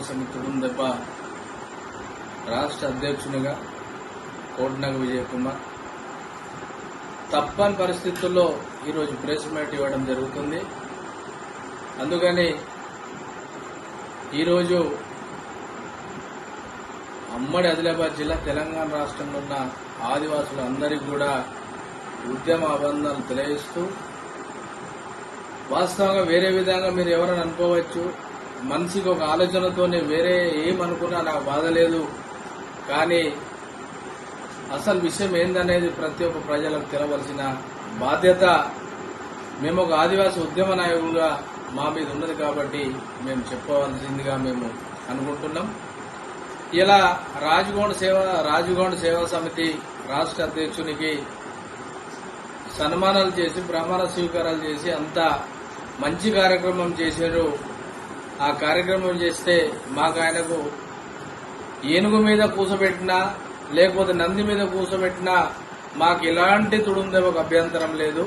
పోరాట సమితి తుడుందెబ్బ రాష్ట్ర అధ్యక్షునిగా కోటనగ విజయ్ కుమార్ తప్పని పరిస్థితుల్లో ఈరోజు ప్రెస్ మీట్ ఇవ్వడం జరుగుతుంది. అందుకని ఈరోజు అమ్మడి ఆదిలాబాద్ జిల్లా తెలంగాణ రాష్ట్రంలో ఉన్న ఆదివాసులందరికీ కూడా ఉద్యమ అబంధాలు తెలియజేస్తూ వాస్తవంగా వేరే విధంగా మీరు ఎవరైనా అనుకోవచ్చు మనిషికి ఒక ఆలోచనతోనే వేరే ఏమనుకున్నా నాకు బాధ లేదు. కానీ అసలు విషయం ఏందనేది ప్రతి ఒక్క ప్రజలకు తెలవలసిన బాధ్యత మేము ఒక ఆదివాసీ ఉద్యమ నాయకులుగా మా మీద ఉన్నది కాబట్టి మేము చెప్పవలసిందిగా మేము అనుకుంటున్నాం. ఇలా రాజగోండ సేవ రాజగోండ సేవా సమితి రాష్ట్ర అధ్యక్షునికి సన్మానాలు చేసి ప్రమాణ స్వీకారాలు చేసి అంతా మంచి కార్యక్రమం చేశారు ఆ కార్యక్రమం చేస్తే మాకు ఆయనకు ఏనుగు మీద కూసబెట్టినా లేకపోతే నంది మీద కూసబెట్టినా మాకు ఎలాంటి తుడుందేమో అభ్యంతరం లేదు.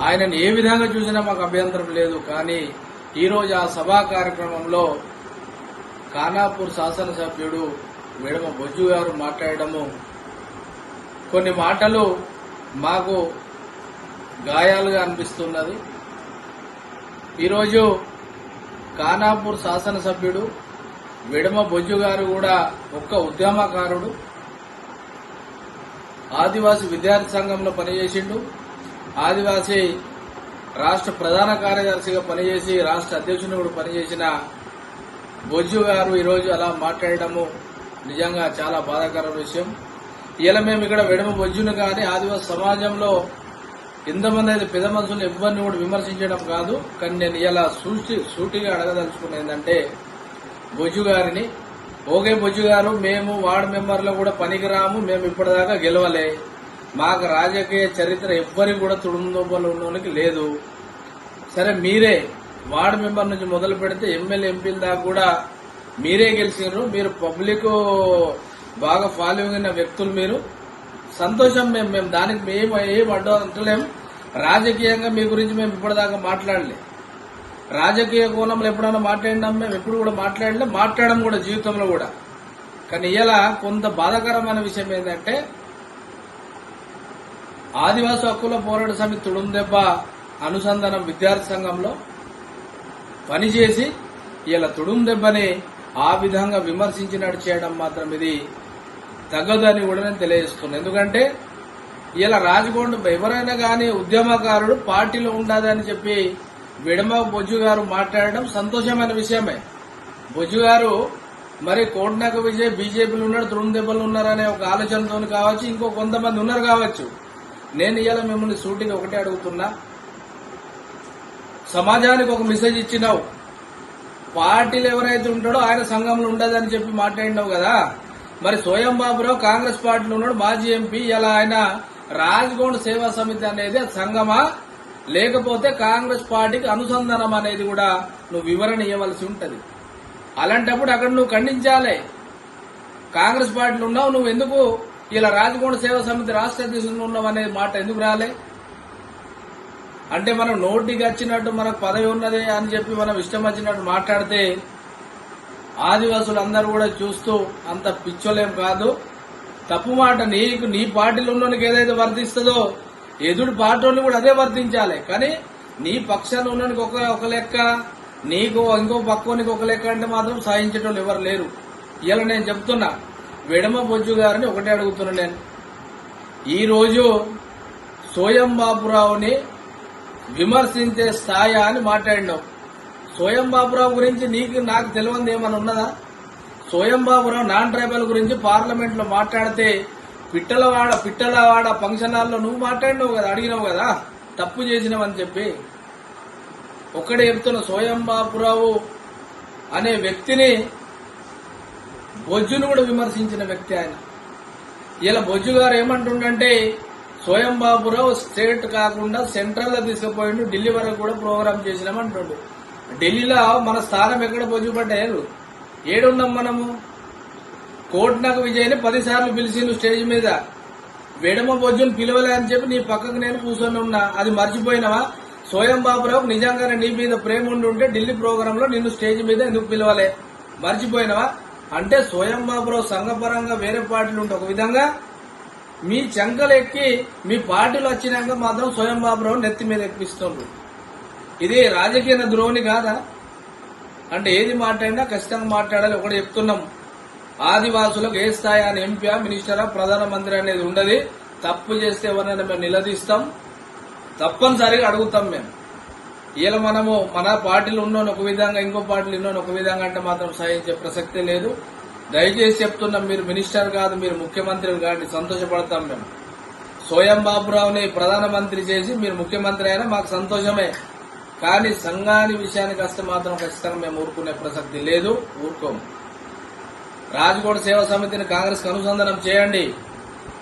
ఆయనను ఏ విధంగా చూసినా మాకు అభ్యంతరం లేదు. కానీ ఈరోజు ఆ సభా కార్యక్రమంలో ఖానాపూర్ శాసనసభ్యుడు మేడమ బొజ్జు గారు మాట్లాడడము కొన్ని మాటలు మాకు గాయాలుగా అనిపిస్తున్నది. ఈరోజు ఖానాపూర్ శాసనసభ్యుడు విడమ బొజ్జు గారు కూడా ఒక్క ఉద్యమకారుడు. ఆదివాసీ విద్యార్థి సంఘంలో పనిచేసిండు. ఆదివాసి రాష్ట్ర ప్రధాన కార్యదర్శిగా పనిచేసి రాష్ట్ర అధ్యక్షుని కూడా పనిచేసిన బొజ్జు గారు ఈరోజు అలా మాట్లాడడము నిజంగా చాలా బాధాకర విషయం. ఇలా మేము ఇక్కడ విడమ బొజ్జును కానీ ఆదివాసీ సమాజంలో ఇంతమంది అయితే పెద్ద మనుషులు ఎవరిని కూడా విమర్శించడం కాదు. కానీ నేను ఇలా సూటి సూటిగా అడగదలుచుకున్నది ఏంటంటే బొజ్జు గారిని. ఓకే బొజ్జు గారు మేము వార్డు మెంబర్లో కూడా పనికిరాము మేము ఇప్పటిదాకా గెలవలే. మాకు రాజకీయ చరిత్ర ఎవ్వరికి కూడా తుడుందోబలు ఉన్నోనికి లేదు. సరే మీరే వార్డు మెంబర్ నుంచి మొదలు పెడితే ఎమ్మెల్యే ఎంపీల దాకా కూడా మీరే గెలిచినారు మీరు పబ్లిక్ బాగా ఫాలోయింగ్ ఉన్న వ్యక్తులు మీరు. సంతోషం మేము మేము దానికి మేము ఏం అడ్డు అంటలేము రాజకీయంగా మీ గురించి మేము ఇప్పటిదాకా మాట్లాడలే. రాజకీయ కోణంలో ఎప్పుడైనా మాట్లాడినాం మేము ఎప్పుడు కూడా మాట్లాడలే మాట్లాడడం కూడా జీవితంలో కూడా. కానీ ఇలా కొంత బాధాకరమైన విషయం ఏంటంటే ఆదివాసి హక్కుల పోరాట సమితి తుడుందెబ్బ అనుసంధానం విద్యార్థి సంఘంలో పనిచేసి ఇలా తుడుందెబ్బని ఆ విధంగా విమర్శించినట్టు చేయడం మాత్రం ఇది తగ్గదని కూడా నేను తెలియజేస్తున్నాను ఎందుకంటే ఇలా రాజగోండ ఎవరైనా కానీ ఉద్యమకారుడు పార్టీలో ఉండదని చెప్పి విడమ బొజ్జు గారు మాట్లాడడం సంతోషమైన విషయమే. బొజ్జు గారు మరి కోటనాక విజయ్ బీజేపీలో ఉన్నాడు తృణ దెబ్బలు ఉన్నారనే ఒక ఆలోచనతో కావచ్చు ఇంకో కొంతమంది ఉన్నారు కావచ్చు. నేను ఇవాళ మిమ్మల్ని సూటిగా ఒకటే అడుగుతున్నా. సమాజానికి ఒక మెసేజ్ ఇచ్చినావు. పార్టీలు ఎవరైతే ఉంటాడో ఆయన సంఘంలో ఉండదని చెప్పి మాట్లాడినావు కదా. మరి సోయం బాబురావు కాంగ్రెస్ పార్టీలో ఉన్నాడు మాజీ ఎంపీ. ఇలా ఆయన రాజగోండ్ సేవా సమితి అనేది సంఘమా? లేకపోతే కాంగ్రెస్ పార్టీకి అనుసంధానం అనేది కూడా నువ్వు వివరణ ఇవ్వవలసి ఉంటుంది. అలాంటప్పుడు అక్కడ నువ్వు ఖండించాలి. కాంగ్రెస్ పార్టీలో ఉన్నావు నువ్వు ఎందుకు ఇలా రాజగోండ సేవా సమితి రాష్ట్ర అధ్యక్షులు ఉన్నావు అనే మాట ఎందుకు రాలే? అంటే మనం నోటికి వచ్చినట్టు మనకు పదవి ఉన్నది అని చెప్పి మనం ఇష్టం వచ్చినట్టు మాట్లాడితే ఆదివాసులు అందరూ కూడా చూస్తూ అంత పిచ్చోలేం కాదు. తప్పు మాట నీకు నీ పార్టీలో ఉన్నోనికి ఏదైతే వర్తిస్తుందో ఎదుడు పార్టీని కూడా అదే వర్తించాలి. కానీ నీ పక్షాన ఉన్నోనికి ఒక ఒక లెక్క నీకు ఇంకో పక్కోనికి ఒక లెక్క అంటే మాత్రం సాధించేటోళ్ళు ఎవరు లేరు. ఇలా నేను చెప్తున్నా. విడమ బొజ్జు గారిని ఒకటే అడుగుతున్నా నేను. ఈరోజు సోయం బాబురావుని విమర్శించే స్థాయి అని మాట్లాడినావు సోయం బాబురావు గురించి నీకు నాకు తెలియంది ఏమైనా ఉన్నదా? సోయం బాబురావు నాన్ ట్రైబల్ గురించి పార్లమెంట్లో మాట్లాడితే పిట్టలవాడ పిట్టలవాడ ఫంక్షన్ హాల్లో నువ్వు మాట్లాడినావు కదా అడిగినావు కదా తప్పు చేసినావని చెప్పి. ఒక్కడే చెప్తున్న సోయం బాబురావు అనే వ్యక్తిని బొజ్జును కూడా విమర్శించిన వ్యక్తి ఆయన. ఇలా బొజ్జు గారు ఏమంటుండంటే స్వయం బాబురావు స్టేట్ కాకుండా సెంట్రల్లో తీసుకుపోయిండు ఢిల్లీ వరకు కూడా ప్రోగ్రామ్ చేసినామంటుండు. ఢిల్లీలో మన స్థానం ఎక్కడ బొజ్జు ఏడున్నాం మనము? కోట్నకు విజయ్ని పదిసార్లు పిలిచిండు స్టేజ్ మీద. వెడమ బొజ్జును పిలవలే అని చెప్పి నీ పక్కకు నేను కూర్చొని ఉన్నా. అది మర్చిపోయినావా? సోయం బాబురావు నిజంగానే నీ మీద ప్రేమ ఉండి ఉంటే ఢిల్లీ ప్రోగ్రామ్లో నిన్ను స్టేజ్ మీద ఎందుకు పిలవలే? మర్చిపోయినవా? అంటే సోయం బాబురావు సంఘపరంగా వేరే పార్టీలు ఉంటే ఒక విధంగా మీ చెంకలు ఎక్కి మీ పార్టీలు వచ్చినాక మాత్రం స్వయం బాబురావు నెత్తి మీద ఎక్కిస్తుండ్రు. ఇది రాజకీయ ద్రోణి కాదా? అంటే ఏది మాట్లాడినా ఖచ్చితంగా మాట్లాడాలి. ఒకటి చెప్తున్నాం. ఆదివాసులకు ఏ స్థాయి అని ఎంపీ మినిస్టరా ప్రధానమంత్రి అనేది ఉండదు. తప్పు చేస్తే ఎవరైనా మేము నిలదీస్తాం. తప్పనిసరిగా అడుగుతాం మేము. ఇలా మనము మన పార్టీలు ఉన్నోని ఒక విధంగా ఇంకో పార్టీలు ఉన్నోని ఒక విధంగా అంటే మాత్రం సహించే ప్రసక్తే లేదు. దయచేసి చెప్తున్నాం మీరు మినిస్టర్ కాదు మీరు ముఖ్యమంత్రి కాబట్టి సంతోషపడతాం మేము. సోయం బాబురావుని ప్రధానమంత్రి చేసి మీరు ముఖ్యమంత్రి అయినా మాకు సంతోషమే. కానీ సంఘాని విషయానికి వస్తే మాత్రం ఖచ్చితంగా మేము ఊరుకునే ప్రసక్తి లేదు. ఊరుకోము రాజకోట సేవా సమితిని కాంగ్రెస్ అనుసంధానం చేయండి.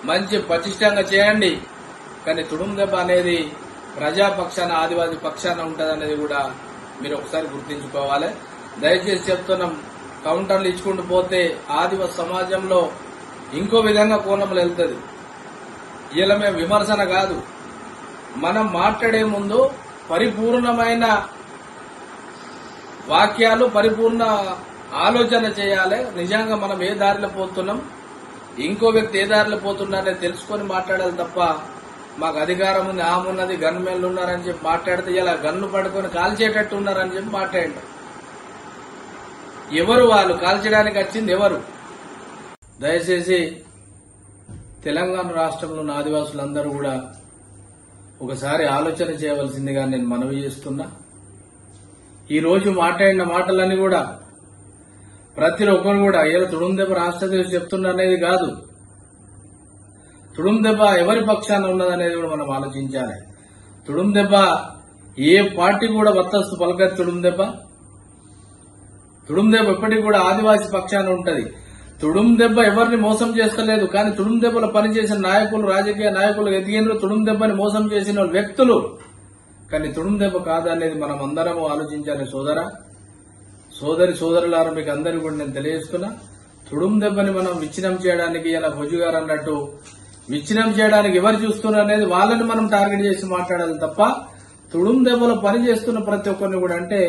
మంచి పటిష్టంగా చేయండి. కానీ తుడుం దెబ్బ అనేది ప్రజాపక్షాన ఆదివాసీ పక్షాన ఉంటుందనేది కూడా మీరు ఒకసారి గుర్తించుకోవాలి. దయచేసి చెప్తున్నాం కౌంటర్లు ఇచ్చుకుంటూ పోతే ఆదివాస సమాజంలో ఇంకో విధంగా కోణంలో వెళ్తుంది. ఇలా మేము విమర్శన కాదు. మనం మాట్లాడే ముందు పరిపూర్ణమైన వాక్యాలు పరిపూర్ణ ఆలోచన చేయాలి. నిజంగా మనం ఏ దారిలో పోతున్నాం? ఇంకో వ్యక్తి ఏ దారిలో పోతున్నారనే తెలుసుకొని మాట్లాడాలి తప్ప మాకు అధికారం ఉంది ఆమున్నది గన్మెన్లు ఉన్నారని చెప్పి మాట్లాడితే ఇలా గన్ను పడుకొని కాల్చేటట్టు ఉన్నారని చెప్పి మాట్లాడండి. ఎవరు వాళ్ళు? కాల్చడానికి వచ్చింది ఎవరు? దయచేసి తెలంగాణ రాష్ట్రంలో ఉన్న ఆదివాసులందరూ కూడా ఒకసారి ఆలోచన చేయవలసిందిగా నేను మనవి చేస్తున్నా. ఈ రోజు మాట్లాడిన మాటలన్నీ కూడా ప్రతి ఒక్కరు కూడా ఇలా తుడుందెబ్బ రాష్ట్ర దేశం చెప్తున్నా అనేది కాదు. తుడుందెబ్బ ఎవరి పక్షాన ఉన్నదనేది కూడా మనం ఆలోచించాలి. తుడుందెబ్బ ఏ పార్టీ కూడా వత్తస్తు పలకదు తుడుందెబ్బ. తుడుందెబ్బ ఎప్పటికి కూడా ఆదివాసీ పక్షాన ఉంటుంది. తుడుం దెబ్బ ఎవరిని మోసం చేస్తలేదు కానీ తుడుం దెబ్బలో పనిచేసిన నాయకులు రాజకీయ నాయకులు ఎదిగినరు. తుడుం దెబ్బని మోసం చేసిన వ్యక్తులు. కానీ తుడుం దెబ్బ కాదనేది మనం అందరం ఆలోచించాలి సోదర. సోదరి సోదరులారు మీకు అందరికీ కూడా నేను తెలియజేస్తున్నా. తుడుం దెబ్బని మనం విచ్ఛిన్నం చేయడానికి ఇలా భుజు గారు అన్నట్టు విచ్ఛిన్నం చేయడానికి ఎవరు చూస్తున్నారు అనేది వాళ్ళని మనం టార్గెట్ చేసి మాట్లాడాలి తప్ప తుడుం దెబ్బలో పని చేస్తున్న ప్రతి ఒక్కరిని కూడా అంటే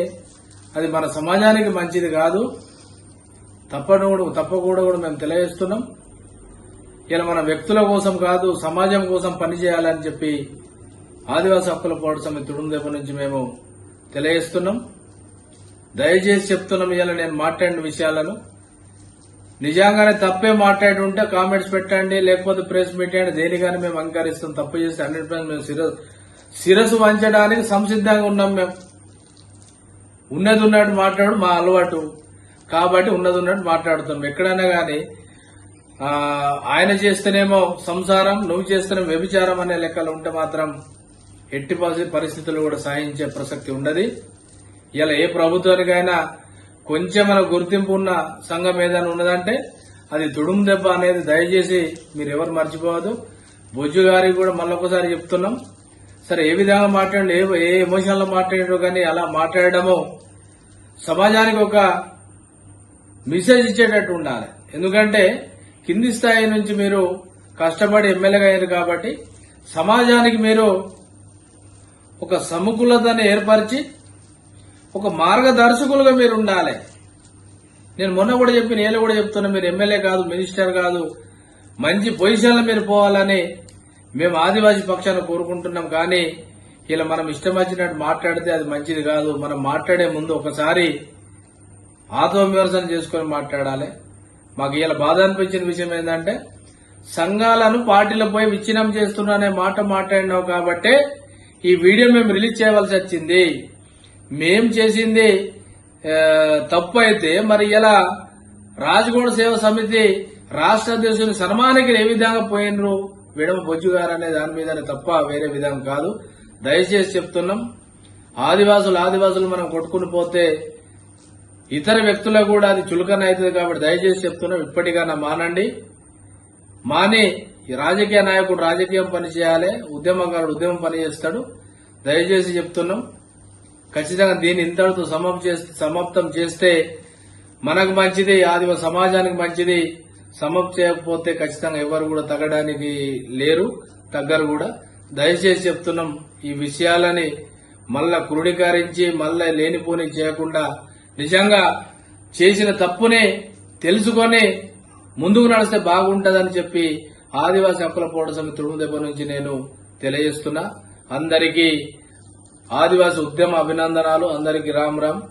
అది మన సమాజానికి మంచిది కాదు. తప్పకూడదు తప్పకూడదు కూడా మేము తెలియజేస్తున్నాం. ఇలా మన వ్యక్తుల కోసం కాదు సమాజం కోసం పనిచేయాలని చెప్పి ఆదివాసీ హక్కుల పోరాట సమితి తుడుందేపు నుంచి మేము తెలియజేస్తున్నాం. దయచేసి చెప్తున్నాం ఇలా నేను మాట్లాడిన విషయాలను. నిజంగానే తప్పే మాట్లాడి ఉంటే కామెంట్స్ పెట్టండి లేకపోతే ప్రెస్ పెట్టండి దేనికని మేము అంగీకరిస్తాం తప్పు చేస్తే హండ్రెడ్ మేము శిరస్సు శిరస్సు వంచడానికి సంసిద్ధంగా ఉన్నాం మేము. ఉన్నది ఉన్నట్టు మాట్లాడు మా అలవాటు. కాబట్టి ఉన్నది ఉన్నట్టు మాట్లాడుతున్నాం. ఎక్కడైనా గాని ఆయన చేస్తేనేమో సంసారం నువ్వు చేస్తేనే వ్యభిచారం అనే లెక్కలు ఉంటే మాత్రం ఎట్టి పరిస్థితులు కూడా సాధించే ప్రసక్తి ఉండదు. ఇలా ఏ ప్రభుత్వానికైనా కొంచెం గుర్తింపు ఉన్న సంఘం ఏదైనా ఉన్నదంటే అది దుడుం దెబ్బ అనేది దయచేసి మీరు ఎవరు మర్చిపోవద్దు. బొజ్జు గారికి కూడా మళ్ళొకసారి చెప్తున్నాం. సరే ఏ విధంగా మాట్లాడు ఏ ఏ ఎమోషన్లో మాట్లాడారు కానీ అలా మాట్లాడడము సమాజానికి ఒక మెసేజ్ ఇచ్చేటట్టు ఉండాలి. ఎందుకంటే కింది స్థాయి నుంచి మీరు కష్టపడి ఎమ్మెల్యేగా అయ్యారు కాబట్టి సమాజానికి మీరు ఒక సమకులతని ఏర్పరిచి ఒక మార్గదర్శకులుగా మీరు ఉండాలి. నేను మొన్న కూడా చెప్పి నేను కూడా చెప్తున్నా మీరు ఎమ్మెల్యే కాదు మినిస్టర్ కాదు మంచి పొజిషన్లో మీరు పోవాలని మేము ఆదివాసీ పక్షాన్ని కోరుకుంటున్నాం. కానీ ఇలా మనం ఇష్టం వచ్చినట్టు మాట్లాడితే అది మంచిది కాదు. మనం మాట్లాడే ముందు ఒకసారి ఆత్మవిమర్శన చేసుకొని మాట్లాడాలి. మాకు ఇలా బాధ అనిపించిన విషయం ఏంటంటే సంఘాలను పార్టీలపై పోయి విచ్ఛిన్నం చేస్తున్నానే మాట మాట్లాడినావు కాబట్టే ఈ వీడియో మేము రిలీజ్ చేయవలసి వచ్చింది. మేం చేసింది తప్పు అయితే మరి ఇలా రాజగోడ సేవ సమితి రాష్ట్ర అధ్యక్షుని సన్మానికి ఏ విధంగా పోయినరు? విడమ బొజ్జు గారు అనే దాని మీదనే తప్ప వేరే విధంగా కాదు. దయచేసి చెప్తున్నాం ఆదివాసులు ఆదివాసులు మనం కొట్టుకుని పోతే ఇతర వ్యక్తులకు కూడా అది చులకన అవుతుంది కాబట్టి దయచేసి చెప్తున్నాం ఇప్పటికైనా మానండి. మాని ఈ రాజకీయ నాయకుడు రాజకీయం పని చేయాలి ఉద్యమకారుడు ఉద్యమం పని చేస్తాడు. దయచేసి చెప్తున్నాం ఖచ్చితంగా దీన్ని ఇంతటితో సమాప్తం చేస్తే సమాప్తం చేస్తే మనకు మంచిది ఆదివ సమాజానికి మంచిది. సమప్ చేయకపోతే ఖచ్చితంగా ఎవరు కూడా తగ్గడానికి లేరు తగ్గరు కూడా. దయచేసి చెప్తున్నాం ఈ విషయాలని మళ్ళా క్రోడీకరించి మళ్ళా లేనిపోని చేయకుండా నిజంగా చేసిన తప్పుని తెలుసుకొని ముందుకు నడిస్తే బాగుంటుందని చెప్పి ఆదివాసీ హక్కుల పోరాట సమితి తుడుము నుంచి నేను తెలియజేస్తున్నా. అందరికీ ఆదివాసీ ఉద్యమ అభినందనాలు. అందరికీ రామ్ రామ్.